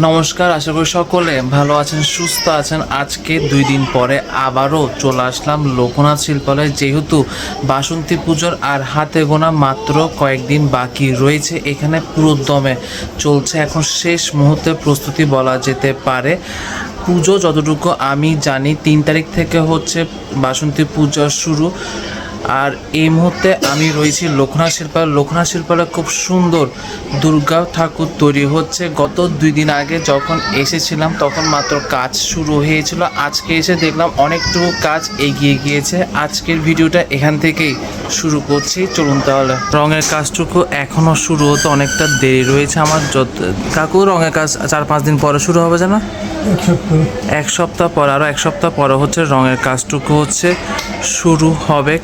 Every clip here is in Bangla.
নমস্কার, আশা করি সকলে ভালো আছেন, সুস্থ আছেন। আজকে দুই দিন পরে আবারও চলে আসলাম লোকনাথ শিল্পালয়। যেহেতু বাসন্তী পুজোর আর হাতে গোনা মাত্র কয়েকদিন বাকি রয়েছে, এখানে পুরো দমে চলছে। এখন শেষ মুহূর্তে প্রস্তুতি বলা যেতে পারে। পুজো যতটুকু আমি জানি, তিন তারিখ থেকে হচ্ছে বাসন্তী পূজা শুরু। আর এই মুহূর্তে আমি রয়েছি লোকনাথ শিল্পালয়। লোকনাথ শিল্পালয় খুব সুন্দর দুর্গা ঠাকুর তৈরি হচ্ছে। গত দুই দিন আগে যখন এসেছিলাম তখন মাত্র কাজ শুরু হয়েছিল। আজকে এসে দেখলাম অনেকটুকু কাজ এগিয়ে গিয়েছে। আজকের ভিডিওটা এখান থেকেই শুরু করছি। চলুন তাহলে। রঙের কাজটুকু এখনও শুরু হতে অনেকটা দেরি রয়েছে আমার। যত কাকু রঙের কাজ চার পাঁচ দিন পরে শুরু হবে জানা? এক সপ্তাহ। পর আরও এক সপ্তাহ পরে হচ্ছে রঙের কাজটুকু হচ্ছে শুরু হবে।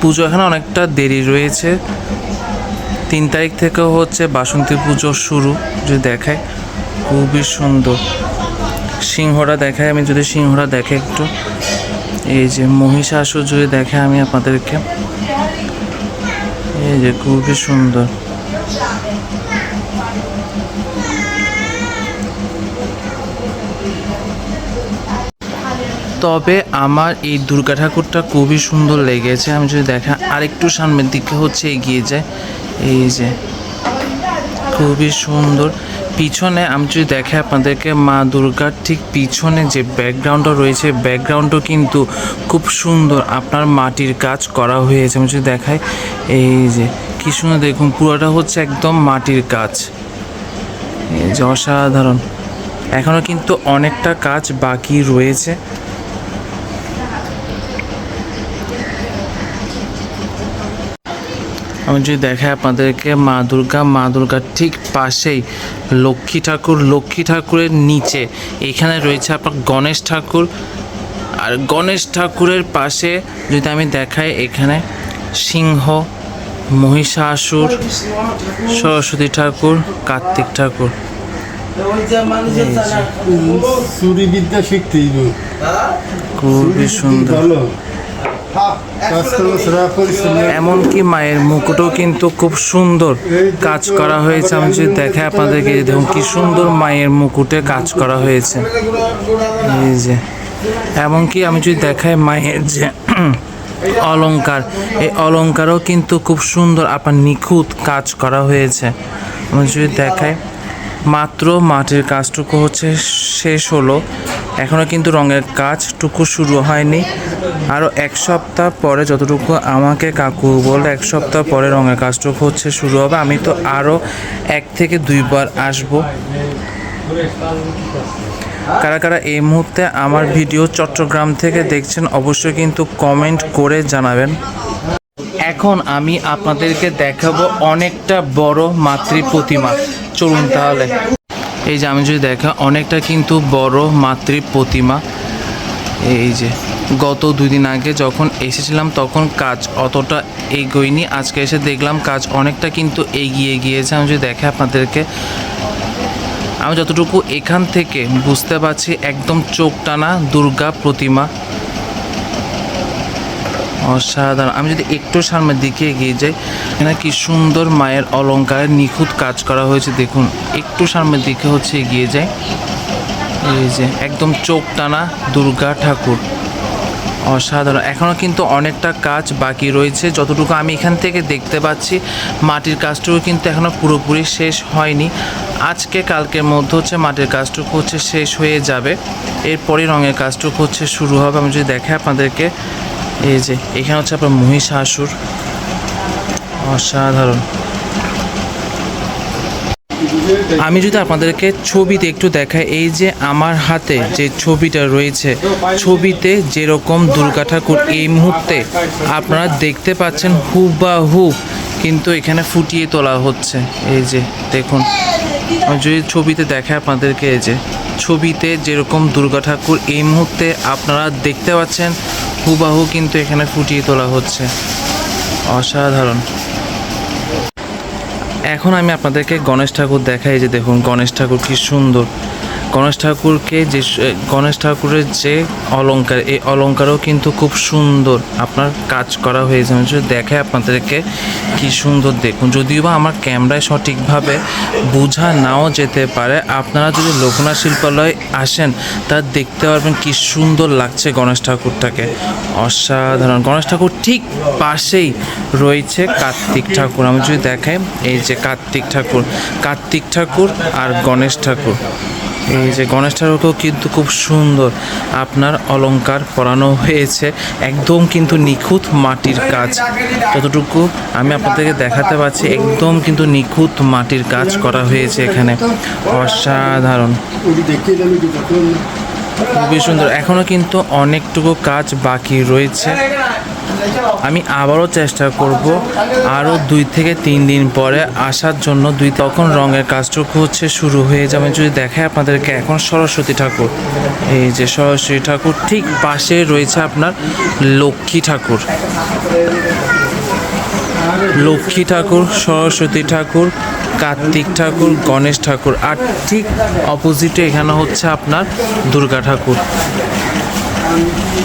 পুজো এখানে অনেকটা দেরি রয়েছে। তিন তারিখ থেকে হচ্ছে বাসন্তী পুজো শুরু, যদি দেখায় খুবই সুন্দর। সিংহরা দেখায় আমি যদি সিংহরা দেখে একটু। এই যে মহিষাসুর যদি দেখে আমি আপনাদেরকে। এই যে খুবই সুন্দর। তবে আমার এই দুর্গা ঠাকুরটা খুবই সুন্দর লেগেছে। আমি যদি দেখা আরেকটু সামনের দিকে হচ্ছে এগিয়ে যায় এই যে খুবই সুন্দর। পিছনে আমি যদি দেখে আপনাদেরকে মা দুর্গার ঠিক পিছনে যে ব্যাকগ্রাউন্ডটা রয়েছে ব্যাকগ্রাউন্ডও কিন্তু খুব সুন্দর। আপনার মাটির কাজ করা হয়েছে। আমি যদি দেখাই, এই যে কি সুন্দর দেখুন, পুরোটা হচ্ছে একদম মাটির কাজ। এই যে অসাধারণ। এখনও কিন্তু অনেকটা কাজ বাকি রয়েছে। আমি যদি দেখাই আপনাদেরকে মা দুর্গা মা দুর্গার ঠিক পাশেই লক্ষ্মী ঠাকুর লক্ষ্মী ঠাকুরের নিচে। এখানে রয়েছে আপনার গণেশ ঠাকুর। আর গণেশ ঠাকুরের পাশে যদি আমি দেখাই এখানে সিংহ মহিষাসুর সরস্বতী ঠাকুর কার্তিক ঠাকুর। খুবই সুন্দর। এমনকি মায়ের মুকুটও কিন্তু খুব সুন্দর কাজ করা হয়েছে। আমি যদি দেখাই আপনাদেরকে দেখুন, কি সুন্দর মায়ের মুকুটে কাজ করা হয়েছে। এই যে, এমনকি আমি যদি দেখাই মায়ের যে অলঙ্কার এই অলংকারও কিন্তু খুব সুন্দর, আপনার নিখুঁত কাজ করা হয়েছে। আমি যদি দেখাই মাত্র মাটির কাজটুকু হচ্ছে শেষ হলো। এখনও কিন্তু রঙের কাজটুকু শুরু হয়নি। আরও এক সপ্তাহ পরে যতটুকু আমাকে কাকু বলে এক সপ্তাহ পরে রঙের কাজটুকু হচ্ছে শুরু হবে। আমি তো আরও এক থেকে দুইবার আসব। কারা কারা এই মুহূর্তে আমার ভিডিও চট্টগ্রাম থেকে দেখছেন, অবশ্যই কিন্তু কমেন্ট করে জানাবেন। এখন আমি আপনাদেরকে দেখাবো অনেকটা বড় মাতৃ প্রতিমা। চলুন তাহলে। এই যে আমি যদি দেখা, অনেকটা কিন্তু বড় মাতৃ প্রতিমা। এই যে, গত দুই দিন আগে যখন এসেছিলাম, তখন কাজ অতটা এগোয়নি। আজকে এসে দেখলাম কাজ অনেকটা কিন্তু এগিয়ে গিয়েছে। আমি যদি দেখে আপনাদেরকে, আমি যতটুকু এখান থেকে বুঝতে পারছি, একদম চোখ টানা দুর্গা প্রতিমা। অসাধারণ। আমি যদি একটু সামনের দিকে এগিয়ে যাই, এখানে কি সুন্দর মায়ের অলঙ্কারের নিখুঁত কাজ করা হয়েছে। দেখুন, একটু সামনের দিকে হচ্ছে এগিয়ে যায় এই যে, একদম চোখ টানা দুর্গা ঠাকুর। অসাধারণ। এখনও কিন্তু অনেকটা কাজ বাকি রয়েছে। যতটুকু আমি এখান থেকে দেখতে পাচ্ছি, মাটির কাজটুকু কিন্তু এখনও পুরোপুরি শেষ হয়নি। আজকে, কালকের মধ্যে হচ্ছে মাটির কাজটুকু হচ্ছে শেষ হয়ে যাবে। এরপরে রঙের কাজটুকু হচ্ছে শুরু হবে। আমি যদি দেখে আপনাদেরকে এই যে, এখানে হচ্ছে আপনার মহিষাসুর অসাধারণ। আমি যদি আপনাদেরকে ছবিতে একটু দেখাই, এই যে আমার হাতে যে ছবিটা রয়েছে, ছবিতে যেরকম দুর্গা ঠাকুর এই মুহূর্তে আপনারা দেখতে পাচ্ছেন হুবাহু, কিন্তু এখানে ফুটিয়ে তোলা হচ্ছে। এই যে, দেখুন। যদি ছবিতে দেখায় আপনাদেরকে, এই যে, ছবিতে যেরকম দুর্গা ঠাকুর এই মুহূর্তে আপনারা দেখতে পাচ্ছেন হুবাহু কিন্তু এখানে ফুটিয়ে তোলা হচ্ছে। অসাধারণ। এখন আমি আপনাদেরকে গণেশ ঠাকুর দেখাই যে দেখুন, গণেশ ঠাকুর কি সুন্দর। গণেশ ঠাকুরকে যে গণেশ ঠাকুরের যে অলঙ্কার এই অলংকারও কিন্তু খুব সুন্দর আপনার কাজ করা হয়েছে। আমি দেখাই আপনাদেরকে কি সুন্দর দেখুন। যদিও বা আমার ক্যামেরায় সঠিকভাবে বোঝা নাও যেতে পারে, আপনারা যদি লোকনাথ শিল্পালয় আসেন তা দেখতে পারবেন কি সুন্দর লাগছে গণেশ ঠাকুরটাকে। অসাধারণ। গণেশ ঠাকুর ঠিক পাশেই রয়েছে কার্তিক ঠাকুর। আমি যদি দেখাই, এই যে কার্তিক ঠাকুর কার্তিক ঠাকুর আর গণেশ ঠাকুর। এই যে গণেশ ঠাকুরকেও কিন্তু খুব সুন্দর আপনার অলঙ্কার পরানো হয়েছে, একদম কিন্তু নিখুঁত মাটির কাজ। যতটুকু আমি আপনাদেরকে দেখাতে পারছি একদম কিন্তু নিখুঁত মাটির কাজ করা হয়েছে এখানে। অসাধারণ। খুবই সুন্দর। এখনও কিন্তু অনেকটুকু কাজ বাকি রয়েছে। আমি আবারও চেষ্টা করব আরও দুই থেকে তিন দিন পরে আসার জন্য দুই তখন রঙের কাজটুকু হচ্ছে শুরু হয়ে যাবে। যদি দেখায় আপনাদেরকে এখন সরস্বতী ঠাকুর। এই যে সরস্বতী ঠাকুর, ঠিক পাশে রয়েছে আপনার লক্ষ্মী ঠাকুর। লক্ষ্মী ঠাকুর, সরস্বতী ঠাকুর, কার্তিক ঠাকুর, গণেশ ঠাকুর, আর ঠিক অপোজিটে এখানে হচ্ছে আপনার দুর্গা ঠাকুর।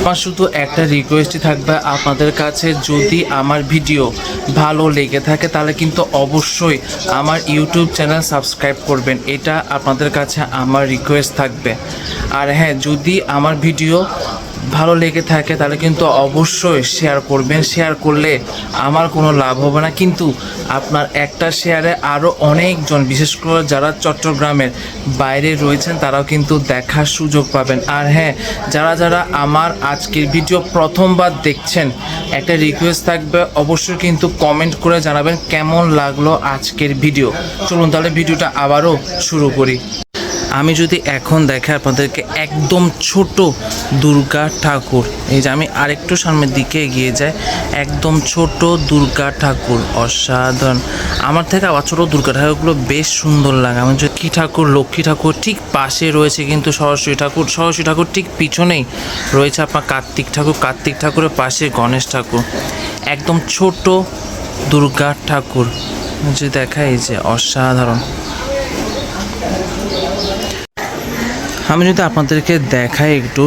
আমার শুধু একটা রিকোয়েস্টই থাকবে আপনাদের কাছে, যদি আমার ভিডিও ভালো লেগে থাকে, তাহলে কিন্তু অবশ্যই আমার ইউটিউব চ্যানেল সাবস্ক্রাইব করবেন। এটা আপনাদের কাছে আমার রিকোয়েস্ট থাকবে। আর হ্যাঁ যদি আমার ভিডিও ভালো লেগে থাকে, তাহলে কিন্তু অবশ্যই শেয়ার করবেন। শেয়ার করলে আমার কোনো লাভ হবে না। কিন্তু আপনার একটা শেয়ারে আরও অনেকজন, বিশেষ করে যারা চট্টগ্রামের বাইরে রয়েছেন, তারাও কিন্তু দেখার সুযোগ পাবেন। আর হ্যাঁ যারা যারা আমার আজকের ভিডিও প্রথমবার দেখছেন, একটা রিকোয়েস্ট থাকবে, অবশ্যই কিন্তু কমেন্ট করে জানাবেন কেমন লাগল আজকের ভিডিও চলুন তাহলে ভিডিওটা আবারও শুরু করি। আমি যদি এখন দেখে আপনাদেরকে একদম ছোট দুর্গা ঠাকুর, এই যে আমি আরেকটু সামনের দিকে এগিয়ে যাই, একদম ছোট দুর্গা ঠাকুর, অসাধারণ। আমার থেকে আবার ছোটো দুর্গা ঠাকুরগুলো বেশ সুন্দর লাগে। আমার যে কী ঠাকুর, লক্ষ্মী ঠাকুর ঠিক পাশে রয়েছে কিন্তু সরস্বতী ঠাকুর সরস্বতী ঠাকুর ঠিক পিছনেই রয়েছে আপনার কার্তিক ঠাকুর, কার্তিক ঠাকুরের পাশে গণেশ ঠাকুর। একদম ছোট দুর্গা ঠাকুর। যে দেখা এই যে অসাধারণ। আমি যদি আপনাদেরকে দেখাই একটু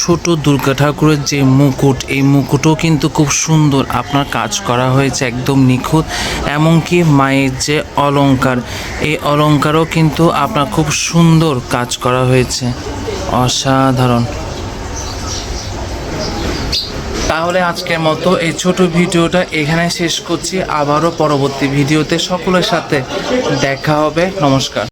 ছোট দুর্গা ঠাকুরের যে মুকুট, এই মুকুটও কিন্তু খুব সুন্দর আপনার কাজ করা হয়েছে একদম নিখুঁত, এমনকি মায়ের যে অলঙ্কার এই অলংকারও কিন্তু আপনার খুব সুন্দর কাজ করা হয়েছে। অসাধারণ। তাহলে আজকের মতো এই ছোট ভিডিওটা এখানে শেষ করছি। আবারও পরবর্তী ভিডিওতে সকলের সাথে দেখা হবে। নমস্কার।